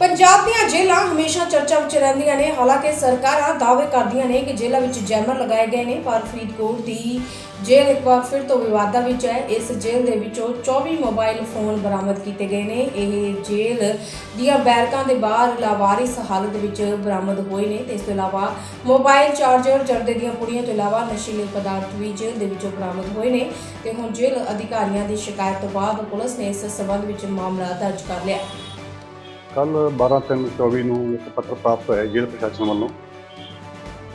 ਪੰਜਾਬ ਦੀਆਂ ਜੇਲ੍ਹਾਂ ਹਮੇਸ਼ਾ ਚਰਚਾ ਵਿੱਚ ਰਹਿੰਦੀਆਂ ਨੇ। ਹਾਲਾਂਕਿ ਸਰਕਾਰਾਂ ਦਾਅਵੇ ਕਰਦੀਆਂ ਨੇ ਕਿ ਜੇਲ੍ਹਾਂ ਵਿੱਚ ਜੈਮਰ ਲਗਾਏ ਗਏ ਨੇ, ਪਰ ਫਰੀਦਕੋਟ ਦੀ ਜੇਲ੍ਹ ਇੱਕ ਵਾਰ ਫਿਰ ਤੋਂ ਵਿਵਾਦਾਂ ਵਿੱਚ ਹੈ। ਇਸ ਜੇਲ੍ਹ ਦੇ ਵਿੱਚੋਂ 24 ਮੋਬਾਈਲ ਫੋਨ ਬਰਾਮਦ ਕੀਤੇ ਗਏ ਨੇ। ਇਹ ਜੇਲ੍ਹ ਦੀਆਂ ਬੈਰਕਾਂ ਦੇ ਬਾਹਰ ਲਾਵਾਰਿਸ ਹਾਲਤ ਵਿੱਚ ਬਰਾਮਦ ਹੋਏ ਨੇ। ਤੇ ਇਸ ਤੋਂ ਇਲਾਵਾ ਮੋਬਾਈਲ ਚਾਰਜਰ ਜਰਦੇ ਦੀਆਂ ਪੁੜੀਆਂ ਤੋਂ ਇਲਾਵਾ ਨਸ਼ੀਲੇ ਪਦਾਰਥ ਵੀ ਜੇਲ੍ਹ ਦੇ ਵਿੱਚੋਂ ਬਰਾਮਦ ਹੋਏ ਨੇ। ਤੇ ਹੁਣ ਜੇਲ੍ਹ ਅਧਿਕਾਰੀਆਂ ਦੀ ਸ਼ਿਕਾਇਤ ਤੋਂ ਬਾਅਦ ਪੁਲਿਸ ਨੇ ਇਸ ਸੰਬੰਧ ਵਿੱਚ ਮਾਮਲਾ ਦਰਜ ਕਰ ਲਿਆ। ਕੱਲ 12/3/24 ਨੂੰ ਇੱਕ ਪੱਤਰ ਪ੍ਰਾਪਤ ਹੋਇਆ ਜੇਲ੍ਹ ਪ੍ਰਸ਼ਾਸਨ ਵੱਲੋਂ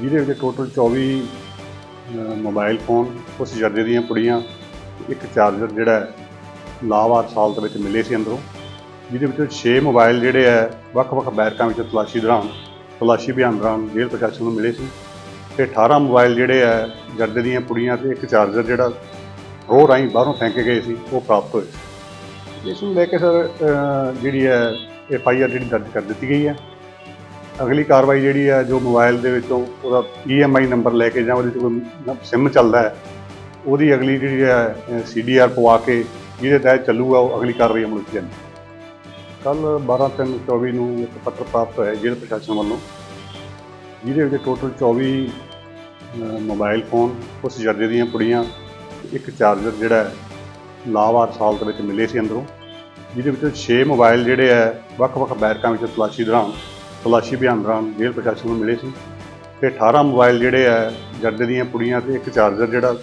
ਜਿਹਦੇ ਵਿੱਚ ਟੋਟਲ 24 ਅ, ਮੋਬਾਈਲ ਫੋਨ ਕੁਛ ਜਰਦੇ ਦੀਆਂ ਪੁੜੀਆਂ ਇੱਕ ਚਾਰਜਰ ਜਿਹੜਾ ਹੈ, ਸਾਲ ਦੇ ਵਿੱਚ ਮਿਲੇ ਸੀ ਅੰਦਰੋਂ ਜਿਹਦੇ ਵਿੱਚੋਂ 6 ਮੋਬਾਈਲ ਜਿਹੜੇ ਹੈ ਵੱਖ-ਵੱਖ ਬੈਰਕਾਂ ਵਿੱਚੋਂ ਤਲਾਸ਼ੀ ਦੌਰਾਨ ਤਲਾਸ਼ੀ ਅਭਿਆਨ ਦੌਰਾਨ ਜੇਲ੍ਹ ਪ੍ਰਸ਼ਾਸਨ ਨੂੰ ਮਿਲੇ ਸੀ। ਤੇ 18 ਮੋਬਾਈਲ ਜਿਹੜੇ ਹੈ ਜਰਦੇ ਦੀਆਂ ਪੁੜੀਆਂ ਤੇ ਇੱਕ ਚਾਰਜਰ ਜਿਹੜਾ ਰੋਹ ਰਾਹੀਂ ਬਾਹਰੋਂ ਫੈਂਕੇ ਗਏ ਸੀ ਉਹ ਪ੍ਰਾਪਤ ਹੋਏ। ਇਸ ਨੂੰ ਲੈ ਕੇ ਸਰ ਜਿਹੜੀ ਹੈ ਐਫ ਆਈ ਆਰ ਜਿਹੜੀ ਦਰਜ ਕਰ ਦਿੱਤੀ ਗਈ ਹੈ। ਅਗਲੀ ਕਾਰਵਾਈ ਜਿਹੜੀ ਹੈ ਜੋ ਮੋਬਾਈਲ ਦੇ ਵਿੱਚੋਂ ਉਹਦਾ ਈ ਐਮ ਆਈ ਨੰਬਰ ਲੈ ਕੇ ਜਾਂ ਉਹਦੇ 'ਚ ਕੋਈ ਸਿਮ ਚੱਲਦਾ ਹੈ ਉਹਦੀ ਅਗਲੀ ਜਿਹੜੀ ਹੈ ਸੀ ਡੀ ਆਰ ਪਵਾ ਕੇ ਜਿਹਦੇ ਤਹਿਤ ਚੱਲੂਗਾ ਉਹ ਅਗਲੀ ਕਾਰਵਾਈ ਅਮਲ ਵਿੱਚ ਜਾਂਦੀ ਕੱਲ 12/3/24 ਨੂੰ ਇੱਕ ਪੱਤਰ ਪ੍ਰਾਪਤ ਹੋਇਆ ਜੇਲ੍ਹ ਪ੍ਰਸ਼ਾਸਨ ਵੱਲੋਂ ਜਿਹਦੇ ਵਿੱਚ ਟੋਟਲ 24 ਅ, ਮੋਬਾਈਲ ਫੋਨ ਕੁਛ ਜਰਦੇ ਦੀਆਂ ਪੁੜੀਆਂ ਇੱਕ ਚਾਰਜਰ ਜਿਹੜਾ ਹੈ ਲਾਵਾਰਸ ਹਾਲਤ ਵਿੱਚ ਮਿਲੇ ਸੀ ਅੰਦਰੋਂ, ਜਿਹਦੇ ਵਿੱਚੋਂ 6 ਮੋਬਾਈਲ ਜਿਹੜੇ ਹੈ ਵੱਖ-ਵੱਖ ਬੈਰਕਾਂ ਵਿੱਚ ਤਲਾਸ਼ੀ ਦੌਰਾਨ, ਤਲਾਸ਼ੀ ਅਭਿਆਨ ਦੌਰਾਨ ਜੇਲ੍ਹ ਪ੍ਰਸ਼ਾਸਨ ਨੂੰ ਮਿਲੇ ਸੀ। ਤੇ 18 ਮੋਬਾਈਲ ਜਿਹੜੇ ਹੈ ਜਰਦੇ ਦੀਆਂ ਪੁੜੀਆਂ ਤੇ ਇੱਕ ਚਾਰਜਰ ਜਿਹੜਾ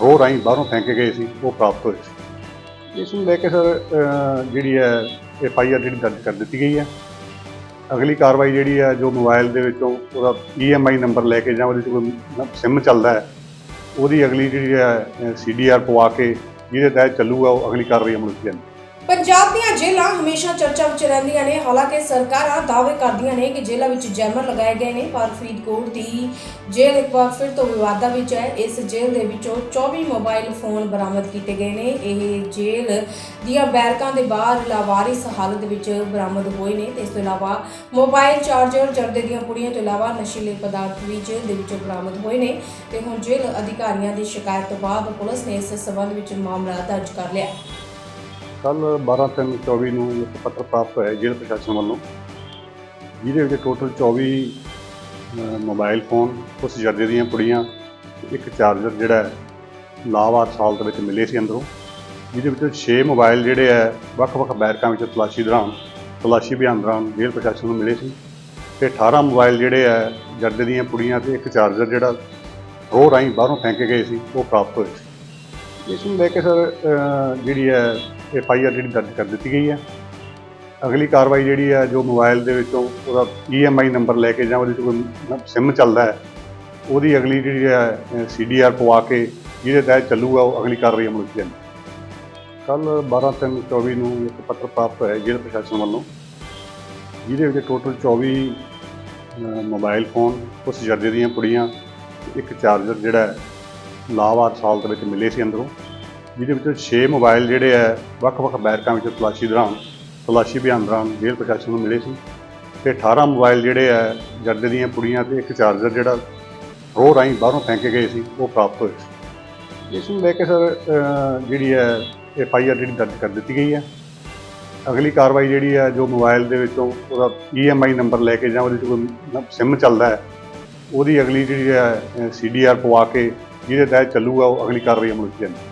ਰੋਹ ਰਾਹੀਂ ਬਾਹਰੋਂ ਫੈਂਕੇ ਗਏ ਸੀ, ਉਹ ਪ੍ਰਾਪਤ ਹੋਏ ਸੀ। ਇਸ ਨੂੰ ਲੈ ਕੇ ਸਰ ਜਿਹੜੀ ਹੈ ਐਫ ਆਈ ਆਰ ਜਿਹੜੀ ਦਰਜ ਕਰ ਦਿੱਤੀ ਗਈ ਹੈ ਅਗਲੀ ਕਾਰਵਾਈ ਜਿਹੜੀ ਹੈ ਜੋ ਮੋਬਾਈਲ ਦੇ ਵਿੱਚੋਂ ਉਹਦਾ ਈ ਐਮ ਆਈ ਨੰਬਰ ਲੈ ਕੇ ਜਾਂ ਉਹਦੇ 'ਚ ਕੋਈ ਸਿਮ ਚੱਲਦਾ ਹੈ, ਉਹਦੀ ਅਗਲੀ ਜਿਹੜੀ ਹੈ ਸੀ ਡੀ ਆਰ ਪਵਾ ਕੇ ਜਿਹਦੇ ਤਹਿਤ ਚੱਲੂਗਾ ਉਹ ਅਗਲੀ ਕਾਰਵਾਈ ਅਮਲ ਵਿੱਚ ਜਾਂਦੀ ਪੰਜਾਬ ਦੀਆਂ ਜੇਲ੍ਹਾਂ ਹਮੇਸ਼ਾ ਚਰਚਾ ਵਿੱਚ ਰਹਿੰਦੀਆਂ ਨੇ। ਹਾਲਾਂਕਿ ਸਰਕਾਰਾਂ ਦਾਅਵੇ ਕਰਦੀਆਂ ਨੇ ਕਿ ਜੇਲ੍ਹਾਂ ਵਿੱਚ ਜੈਮਰ ਲਗਾਏ ਗਏ ਨੇ, ਪਰ ਫਰੀਦਕੋਟ ਦੀ ਜੇਲ੍ਹ ਇੱਕ ਵਾਰ ਫਿਰ ਤੋਂ ਵਿਵਾਦਾਂ ਵਿੱਚ ਹੈ। ਇਸ ਜੇਲ੍ਹ ਦੇ ਵਿੱਚੋਂ 24 ਮੋਬਾਈਲ ਫੋਨ ਬਰਾਮਦ ਕੀਤੇ ਗਏ ਨੇ। ਇਹ ਜੇਲ੍ਹ ਦੀਆਂ ਬੈਰਕਾਂ ਦੇ ਬਾਹਰ ਲਾਵਾਰਿਸ ਹਾਲਤ ਵਿੱਚ ਬਰਾਮਦ ਹੋਏ ਨੇ। ਤੇ ਇਸ ਤੋਂ ਇਲਾਵਾ ਮੋਬਾਈਲ ਚਾਰਜਰ ਜਰਦੇ ਦੀਆਂ ਪੁੜੀਆਂ ਤੋਂ ਇਲਾਵਾ ਨਸ਼ੀਲੇ ਪਦਾਰਥ ਵੀ ਜੇਲ੍ਹ ਦੇ ਵਿੱਚੋਂ ਬਰਾਮਦ ਹੋਏ ਨੇ ਤੇ ਹੁਣ ਜੇਲ੍ਹ ਅਧਿਕਾਰੀਆਂ ਦੀ ਸ਼ਿਕਾਇਤ ਤੋਂ ਬਾਅਦ ਪੁਲਿਸ ਨੇ ਇਸ ਸੰਬੰਧ ਵਿੱਚ ਮਾਮਲਾ ਦਰਜ ਕਰ ਲਿਆ। ਕੱਲ 12/3/24 ਨੂੰ ਇੱਕ ਪੱਤਰ ਪ੍ਰਾਪਤ ਹੋਇਆ ਜੇਲ੍ਹ ਪ੍ਰਸ਼ਾਸਨ ਵੱਲੋਂ ਜਿਹਦੇ ਵਿੱਚ ਟੋਟਲ 24 ਅ, ਮੋਬਾਈਲ ਫੋਨ ਕੁਛ ਜਰਦੇ ਦੀਆਂ ਪੁੜੀਆਂ ਇੱਕ ਚਾਰਜਰ ਜਿਹੜਾ ਹੈ, ਸਾਲ ਦੇ ਵਿੱਚ ਮਿਲੇ ਸੀ ਅੰਦਰੋਂ ਜਿਹਦੇ ਵਿੱਚੋਂ 6 ਮੋਬਾਈਲ ਜਿਹੜੇ ਹੈ ਵੱਖ-ਵੱਖ ਬੈਰਕਾਂ ਵਿੱਚ ਤਲਾਸ਼ੀ ਦੌਰਾਨ ਤਲਾਸ਼ੀ ਅਭਿਆਨ ਦੌਰਾਨ ਜੇਲ੍ਹ ਪ੍ਰਸ਼ਾਸਨ ਨੂੰ ਮਿਲੇ ਸੀ ਤੇ 18 ਮੋਬਾਈਲ ਜਿਹੜੇ ਹੈ ਜਰਦੇ ਦੀਆਂ ਪੁੜੀਆਂ ਤੇ ਇੱਕ ਚਾਰਜਰ ਜਿਹੜਾ ਰੋਹ ਰਾਹੀਂ ਬਾਹਰੋਂ ਫੈਂਕੇ ਗਏ ਸੀ ਉਹ ਪ੍ਰਾਪਤ ਹੋਏ ਸੀ। ਇਸ ਨੂੰ ਲੈ ਕੇ ਸਰ ਜਿਹੜੀ ਹੈ ਐਫ ਆਈ ਆਰ ਜਿਹੜੀ ਦਰਜ ਕਰ ਦਿੱਤੀ ਗਈ ਹੈ। ਅਗਲੀ ਕਾਰਵਾਈ ਜਿਹੜੀ ਹੈ ਜੋ ਮੋਬਾਈਲ ਦੇ ਵਿੱਚੋਂ ਉਹਦਾ ਈ ਐਮ ਆਈ ਨੰਬਰ ਲੈ ਕੇ ਜਾਂ ਉਹਦੇ 'ਚ ਕੋਈ ਸਿਮ ਚੱਲਦਾ ਹੈ ਉਹਦੀ ਅਗਲੀ ਜਿਹੜੀ ਹੈ ਸੀ ਡੀ ਆਰ ਪਵਾ ਕੇ ਜਿਹਦੇ ਤਹਿਤ ਚੱਲੂਗਾ ਉਹ ਅਗਲੀ ਕਾਰਵਾਈ ਅਮਲ ਵਿੱਚ ਜਾਂਦੀ ਕੱਲ 12/3/24 ਨੂੰ ਇੱਕ ਪੱਤਰ ਪ੍ਰਾਪਤ ਹੋਇਆ ਜ਼ਿਲ੍ਹਾ ਪ੍ਰਸ਼ਾਸਨ ਵੱਲੋਂ ਜਿਹਦੇ ਵਿੱਚ ਟੋਟਲ 24 ਅ, ਮੋਬਾਈਲ ਫੋਨ ਕੁਛ ਜਰਦੇ ਦੀਆਂ ਪੁੜੀਆਂ ਇੱਕ ਚਾਰਜਰ ਜਿਹੜਾ ਹੈ, ਸਾਲ ਦੇ ਵਿੱਚ ਮਿਲੇ ਸੀ ਅੰਦਰੋਂ। ਜਿਹਦੇ ਵਿੱਚੋਂ 6 ਮੋਬਾਈਲ ਜਿਹੜੇ ਹੈ ਵੱਖ-ਵੱਖ ਬੈਰਕਾਂ ਵਿੱਚੋਂ ਤਲਾਸ਼ੀ ਦੌਰਾਨ, ਤਲਾਸ਼ੀ ਅਭਿਆਨ ਦੌਰਾਨ ਜੇਲ੍ਹ ਪ੍ਰਸ਼ਾਸਨ ਨੂੰ ਮਿਲੇ ਸੀ। ਤੇ 18 ਮੋਬਾਈਲ ਜਿਹੜੇ ਹੈ ਜਰਦੇ ਦੀਆਂ ਪੁੜੀਆਂ ਤੇ ਇੱਕ ਚਾਰਜਰ ਜਿਹੜਾ ਰੋਹ ਰਾਹੀਂ ਬਾਹਰੋਂ ਫੈਂਕੇ ਗਏ ਸੀ, ਉਹ ਪ੍ਰਾਪਤ ਹੋਏ ਸੀ। ਇਸ ਨੂੰ ਲੈ ਕੇ ਸਰ ਜਿਹੜੀ ਹੈ ਐਫ ਆਈ ਆਰ ਜਿਹੜੀ ਦਰਜ ਕਰ ਦਿੱਤੀ ਗਈ ਹੈ ਅਗਲੀ ਕਾਰਵਾਈ ਜਿਹੜੀ ਹੈ ਜੋ ਮੋਬਾਈਲ ਦੇ ਵਿੱਚੋਂ ਉਹਦਾ ਈ ਐਮ ਆਈ ਨੰਬਰ ਲੈ ਕੇ ਜਾਂ ਉਹਦੇ 'ਚ ਕੋਈ ਸਿਮ ਚੱਲਦਾ ਹੈ, ਉਹਦੀ ਅਗਲੀ ਜਿਹੜੀ ਹੈ ਸੀ ਡੀ ਆਰ ਪਵਾ ਕੇ ਜਿਹਦੇ ਤਹਿਤ ਚੱਲੂਗਾ, ਉਹ ਅਗਲੀ ਕਾਰਵਾਈ ਅਮਲ ਵਿੱਚ ਜਾਂਦੀ